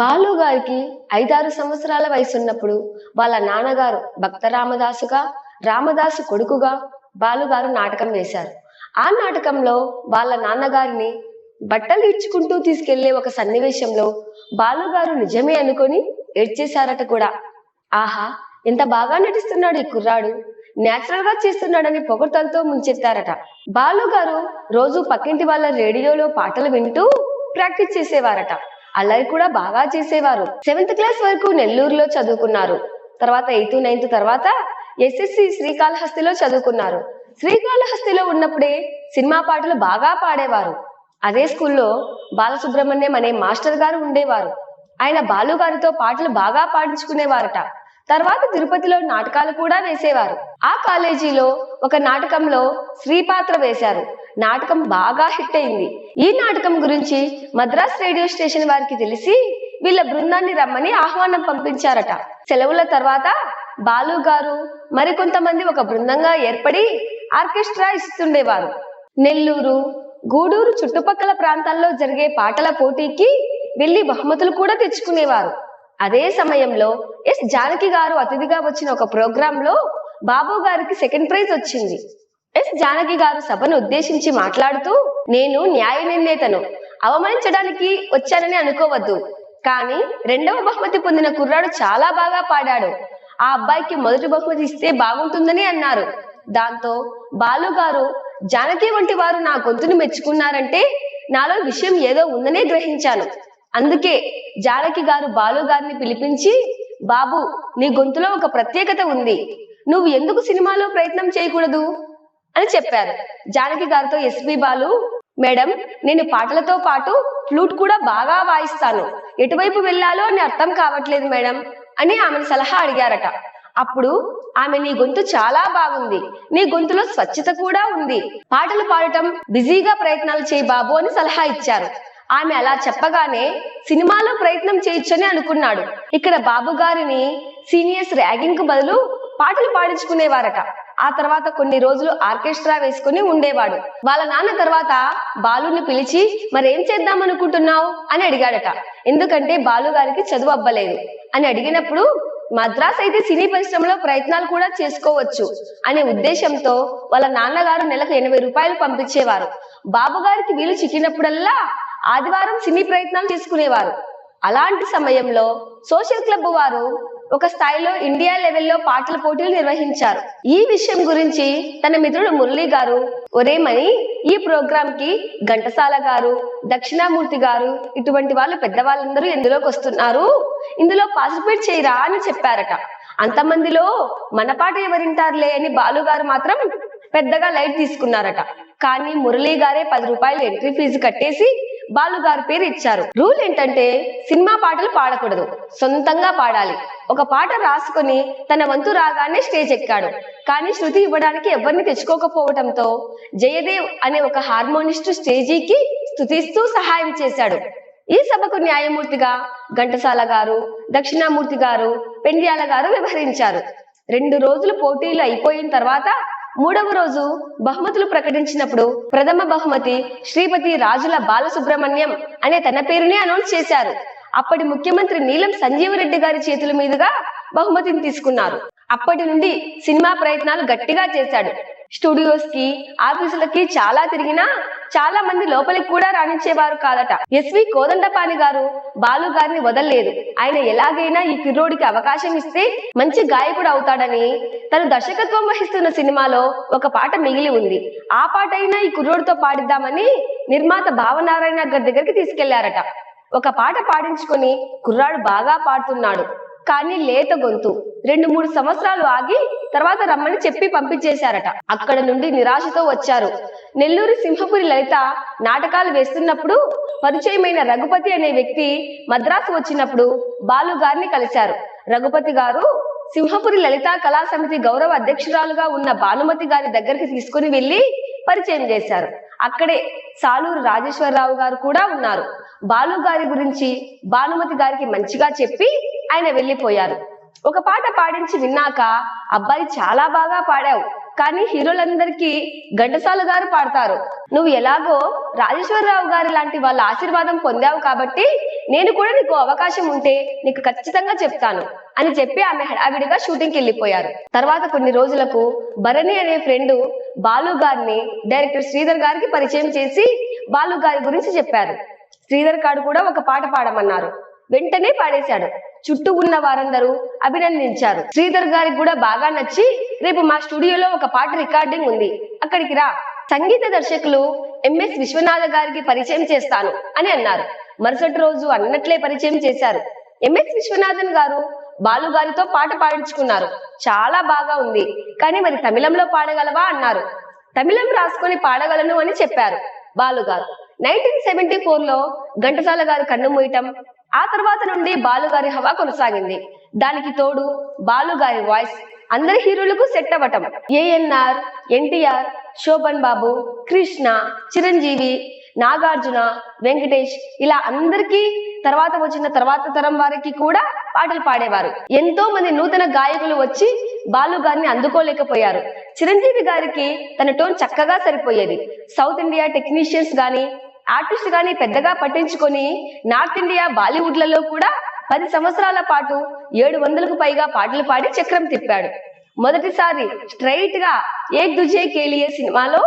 బాలు గారికి ఐదారు సంవత్సరాల వయసు ఉన్నప్పుడు వాళ్ళ నాన్నగారు భక్త రామదాసుగా రామదాసు కొడుకుగా బాలుగారు నాటకం వేశారు. ఆ నాటకంలో వాళ్ళ నాన్నగారిని బట్టలు ఇచ్చుకుంటూ తీసుకెళ్ళే ఒక సన్నివేశంలో బాలుగారు నిజమే అనుకొని ఏడ్చేశారట కూడా. ఆహా ఎంత బాగా నటిస్తున్నాడు ఈ కుర్రాడు. నేచురల్గా చేస్తున్నాడని పొగడ్తలతో ముంచెత్తారట. బాలు గారు రోజు పక్కింటి వాళ్ళ రేడియోలో పాటలు వింటూ ప్రాక్టీస్ చేసేవారట. అల్లరి కూడా బాగా చేసేవారు. సెవెంత్ క్లాస్ వరకు నెల్లూరులో చదువుకున్నారు. తర్వాత ఎయిత్ నైన్త్ తర్వాత ఎస్ఎస్సి శ్రీకాళహస్తిలో చదువుకున్నారు. శ్రీకాళహస్తిలో ఉన్నప్పుడే సినిమా పాటలు బాగా పాడేవారు. అదే స్కూల్లో బాలసుబ్రహ్మణ్యం అనే మాస్టర్ గారు ఉండేవారు. ఆయన బాలు గారితో పాటలు బాగా పాడించుకునేవారట. తర్వాత తిరుపతిలో నాటకాలు కూడా వేసేవారు. ఆ కాలేజీలో ఒక నాటకంలో శ్రీపాత్ర వేశారు. నాటకం బాగా హిట్ అయింది. ఈ నాటకం గురించి మద్రాస్ రేడియో స్టేషన్ వారికి తెలిసి వీళ్ళ బృందాన్ని రమ్మని ఆహ్వానం పంపించారట. సెలవుల తర్వాత బాలు గారు మరికొంతమంది ఒక బృందంగా ఏర్పడి ఆర్కెస్ట్రా ఇస్తుండేవారు. నెల్లూరు గూడూరు చుట్టుపక్కల ప్రాంతాల్లో జరిగే పాటల పోటీకి వెళ్ళి బహుమతులు కూడా తెచ్చుకునేవారు. అదే సమయంలో ఎస్ జానకి గారు అతిథిగా వచ్చిన ఒక ప్రోగ్రామ్లో బాబు గారికి సెకండ్ ప్రైజ్ వచ్చింది. ఎస్ జానకి గారు సభను ఉద్దేశించి మాట్లాడుతూ నేను న్యాయ నిర్ణేతను. అవమానించడానికి వచ్చానని అనుకోవద్దు. కానీ రెండవ బహుమతి పొందిన కుర్రాడు చాలా బాగా పాడాడు. ఆ అబ్బాయికి మొదటి బహుమతి ఇస్తే బాగుంటుందని అన్నారు. దాంతో బాలు గారు జానకి వంటి వారు నా గొంతును మెచ్చుకున్నారంటే నాలో విషయం ఏదో ఉందనే గ్రహించాను. అందుకే జానకి గారు బాలు గారిని పిలిపించి బాబు నీ గొంతులో ఒక ప్రత్యేకత ఉంది. నువ్వు ఎందుకు సినిమాలో ప్రయత్నం చేయకూడదు? అని చెప్పారు. జానకి గారితో ఎస్పి బాలు మేడం నేను పాటలతో పాటు ఫ్లూట్ కూడా బాగా వాయిస్తాను. ఎటువైపు వెళ్ళాలో అని అర్థం కావట్లేదు మేడం అని ఆమెను సలహా అడిగారట. అప్పుడు ఆమె నీ గొంతు చాలా బాగుంది. నీ గొంతులో స్వచ్ఛత కూడా ఉంది. పాటలు పాడటం బిజీగా ప్రయత్నాలు చేయి బాబు అని సలహా ఇచ్చారు. ఆమె అలా చెప్పగానే సినిమాలో ప్రయత్నం చేయొచ్చని అనుకున్నాడు. ఇక్కడ బాబు గారిని సీనియర్స్ ర్యాగింగ్కు బదులు పాటలు పాడించుకునేవారట. ఆ తర్వాత కొన్ని రోజులు ఆర్కెస్ట్రా వేసుకుని ఉండేవాడు. వాళ్ళ నాన్న తర్వాత బాలుని పిలిచి మరేం చేద్దాం అనుకుంటున్నావు అని అడిగాడట. ఎందుకంటే బాలు గారికి చదువు అవ్వలేదు అని అడిగినప్పుడు మద్రాస్ అయితే సినీ పరిశ్రమలో ప్రయత్నాలు కూడా చేసుకోవచ్చు అనే ఉద్దేశంతో వాళ్ళ నాన్నగారు నెలకు ఎనభై రూపాయలు పంపించేవారు. బాబు గారికి వీలు చిక్కినప్పుడల్లా ఆదివారం సినీ ప్రయత్నాలు తీసుకునేవారు అలాంటి సమయంలో సోషల్ క్లబ్ వారు ఒక స్థాయిలో ఇండియా లెవెల్లో పాటల పోటీలు నిర్వహించారు. ఈ విషయం గురించి తన మిత్రుడు మురళి గారు ఒరేమని ఈ ప్రోగ్రామ్కి ఘంటసాల గారు దక్షిణామూర్తి గారు ఇటువంటి వాళ్ళు పెద్దవాళ్ళందరూ ఎందులోకి వస్తున్నారు? ఇందులో పార్టిసిపేట్ చేయరా? అని చెప్పారట. అంతమందిలో మన పాట ఎవరింటారులే అని బాలు గారు మాత్రం పెద్దగా లైట్ తీసుకున్నారట. కానీ మురళీ గారే పది రూపాయలు ఎంట్రీ ఫీజు కట్టేసి బాలు గారి పేరు ఇచ్చారు. రూల్ ఏంటంటే సినిమా పాటలు పాడకూడదు. సొంతంగా పాడాలి. ఒక పాట రాసుకుని తన వంతు రాగానే స్టేజ్ ఎక్కాడు. కానీ శృతి ఇవ్వడానికి ఎవరిని తెచ్చుకోకపోవడంతో జయదేవ్ అనే ఒక హార్మోనిస్ట్ స్టేజీకి స్థుతిస్తూ సహాయం చేశాడు. ఈ సభకు న్యాయమూర్తిగా ఘంటసాల గారు దక్షిణామూర్తి గారు పెండ్యాల గారు వ్యవహరించారు. రెండు రోజులు పోటీలు అయిపోయిన తర్వాత మూడవ రోజు బహుమతులు ప్రకటించినప్పుడు ప్రథమ బహుమతి శ్రీపతి రాజుల బాలసుబ్రహ్మణ్యం అనే తన పేరునే అనౌన్స్ చేశారు. అప్పటి ముఖ్యమంత్రి నీలం సంజీవరెడ్డి గారి చేతుల మీదుగా బహుమతిని తీసుకున్నారు. అప్పటి నుండి సినిమా ప్రయత్నాలు గట్టిగా చేశాడు. స్టూడియోస్కి ఆఫీసులకి చాలా తిరిగినా చాలా మంది లోపలికి కూడా రాణించేవారు కాదట. ఎస్వి కోదండపాణి గారు బాలు గారిని వదలలేదు. ఆయన ఎలాగైనా ఈ కుర్రోడికి అవకాశం ఇస్తే మంచి గాయకుడు అవుతాడని తను దర్శకత్వం వహిస్తున్న సినిమాలో ఒక పాట మిగిలి ఉంది. ఆ పాట అయినా ఈ కుర్రోడితో పాడిద్దామని నిర్మాత భావనారాయణ గారి దగ్గరికి తీసుకెళ్ళారట. ఒక పాట పాడించుకొని కుర్రాడు బాగా పాడుతున్నాడు. కానీ లేత గొంతు. రెండు మూడు సంవత్సరాలు ఆగి తర్వాత రమ్మని చెప్పి పంపించేశారట. అక్కడ నుండి నిరాశతో వచ్చారు. నెల్లూరు సింహపురి లలిత నాటకాలు వేస్తున్నప్పుడు పరిచయమైన రఘుపతి అనే వ్యక్తి మద్రాసు వచ్చినప్పుడు బాలు గారిని కలిశారు. రఘుపతి గారు సింహపురి లలితా కళా సమితి గౌరవ అధ్యక్షురాలుగా ఉన్న భానుమతి గారి దగ్గరికి తీసుకుని వెళ్ళి పరిచయం చేశారు. అక్కడే సాలూరు రాజేశ్వరరావు గారు కూడా ఉన్నారు. బాలు గారి గురించి భానుమతి గారికి మంచిగా చెప్పి ఆయన వెళ్ళిపోయారు. ఒక పాట పాడించి విన్నాక అబ్బాయి చాలా బాగా పాడావు. కానీ హీరోలందరికీ ఘంటసాల గారు పాడతారు. నువ్వు ఎలాగో రాజేశ్వరరావు గారి లాంటి వాళ్ళ ఆశీర్వాదం పొందావు కాబట్టి నేను కూడా నీకు అవకాశం ఉంటే నీకు ఖచ్చితంగా చెప్తాను అని చెప్పి ఆమె హడావిడిగా షూటింగ్కి వెళ్ళిపోయారు. తర్వాత కొన్ని రోజులకు భరణి అనే ఫ్రెండ్ బాలు గారిని డైరెక్టర్ శ్రీధర్ గారికి పరిచయం చేసి బాలు గారి గురించి చెప్పారు. శ్రీధర్ గారు కూడా ఒక పాట పాడమన్నారు. వెంటనే పాడేశాడు. చుట్టూ ఉన్న వారందరూ అభినందించారు. శ్రీధర్ గారికి కూడా బాగా నచ్చి రేపు మా స్టూడియోలో ఒక పాట రికార్డింగ్ ఉంది. అక్కడికి రా. సంగీత దర్శకులు ఎంఎస్ విశ్వనాథ గారికి పరిచయం చేస్తాను అని అన్నారు. మరుసటి రోజు అన్నట్లే పరిచయం చేశారు. ఎంఎస్ విశ్వనాథన్ గారు బాలు గారితో పాట పాడించుకున్నారు. చాలా బాగా ఉంది. కానీ మరి తమిళంలో పాడగలవా అన్నారు. తమిళం రాసుకొని పాడగలను అని చెప్పారు బాలు గారు. నైన్టీన్ సెవెంటీ ఫోర్లో ఘంటసాల గారు కన్ను మూయటం ఆ తర్వాత నుండి బాలుగారి హవా కొనసాగింది. దానికి తోడు బాలు గారి వాయిస్ అందరి హీరోలకు సెట్ అవ్వటం. ఏఎన్ఆర్ ఎన్టీఆర్ శోభన్ బాబు కృష్ణ చిరంజీవి నాగార్జున వెంకటేష్ ఇలా అందరికీ తర్వాత వచ్చిన తర్వాత తరం వారికి కూడా పాటలు పాడేవారు. ఎంతో మంది నూతన గాయకులు వచ్చి బాలు గారిని అందుకోలేకపోయారు. చిరంజీవి గారికి తన టోన్ చక్కగా సరిపోయేది. సౌత్ ఇండియా టెక్నీషియన్స్ గాని ఆర్టిస్ట్ గాని పెద్దగా పట్టించుకొని నార్త్ ఇండియా బాలీవుడ్లలో కూడా పది సంవత్సరాల పాటు ఏడు వందలకు పైగా పాటలు పాడి చక్రం తిప్పాడు. మొదటిసారి స్ట్రైట్గా ఏక్ దుజే కేలియే సినిమాలో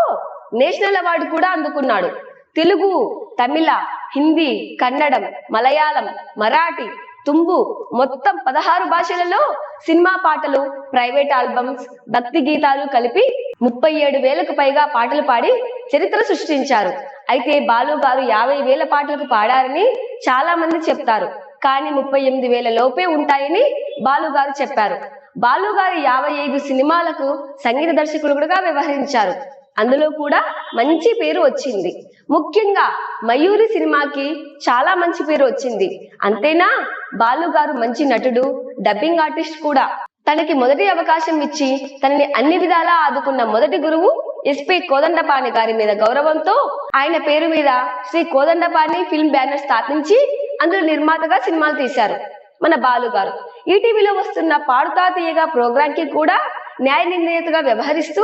నేషనల్ అవార్డు కూడా అందుకున్నాడు. తెలుగు తమిళ హిందీ కన్నడం మలయాళం మరాఠీ తుంబు మొత్తం పదహారు భాషలలో సినిమా పాటలు ప్రైవేట్ ఆల్బమ్స్ భక్తి గీతాలు కలిపి ముప్పై ఏడు వేలకు పైగా పాటలు పాడి చరిత్ర సృష్టించారు. అయితే బాలు గారు యాభై వేల పాటలకు పాడారని చాలా మంది చెప్తారు. కానీ ముప్పై ఎనిమిది వేల లోపే ఉంటాయని బాలు గారు చెప్పారు. బాలు గారు యాభై ఐదు సినిమాలకు సంగీత దర్శకుడుగా వ్యవహరించారు. అందులో కూడా మంచి పేరు వచ్చింది. ముఖ్యంగా మయూరి సినిమాకి చాలా మంచి పేరు వచ్చింది. అంతేనా? బాలు గారు మంచి నటుడు డబ్బింగ్ ఆర్టిస్ట్ కూడా. తనకి మొదటి అవకాశం ఇచ్చి తనని అన్ని విధాలా ఆదుకున్న మొదటి గురువు ఎస్పి కోదండపాణి గారి మీద గౌరవంతో ఆయన పేరు మీద శ్రీ కోదండపాణి ఫిల్మ్ బ్యానర్ స్థాపించి అందులో నిర్మాతగా సినిమాలు తీశారు. మన బాలు గారు. ఈటీవీలో వస్తున్న పాడుతా తీయగా ప్రోగ్రాం కి కూడా న్యాయ నిర్ణేతగా వ్యవహరిస్తూ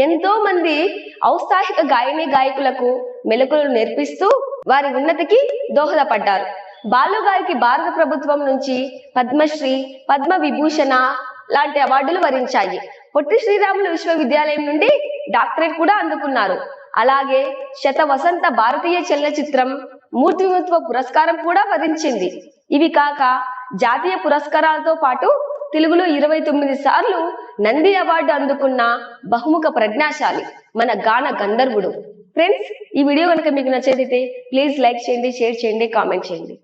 ఎంతో మంది ఔత్సాహిక గాయని గాయకులకు మెలకులు నేర్పిస్తూ వారి ఉన్నతికి దోహదపడ్డారు. బాలు గారికి భారత ప్రభుత్వం నుంచి పద్మశ్రీ పద్మ విభూషణ లాంటి అవార్డులు వరించాయి. పొట్టి శ్రీరాములు విశ్వవిద్యాలయం నుండి డాక్టరేట్ కూడా అందుకున్నారు. అలాగే శత వసంత భారతీయ చలనచిత్రం మూర్తి పురస్కారం కూడా వరించింది. ఇవి కాక జాతీయ పురస్కారాలతో పాటు తెలుగులో ఇరవై తొమ్మిది సార్లు నంది అవార్డు అందుకున్న బహుముఖ ప్రజ్ఞాశాలి మన గాన గంధర్వుడు. ఫ్రెండ్స్ ఈ వీడియో కనుక మీకు నచ్చేదైతే ప్లీజ్ లైక్ చేయండి షేర్ చేయండి కామెంట్ చేయండి.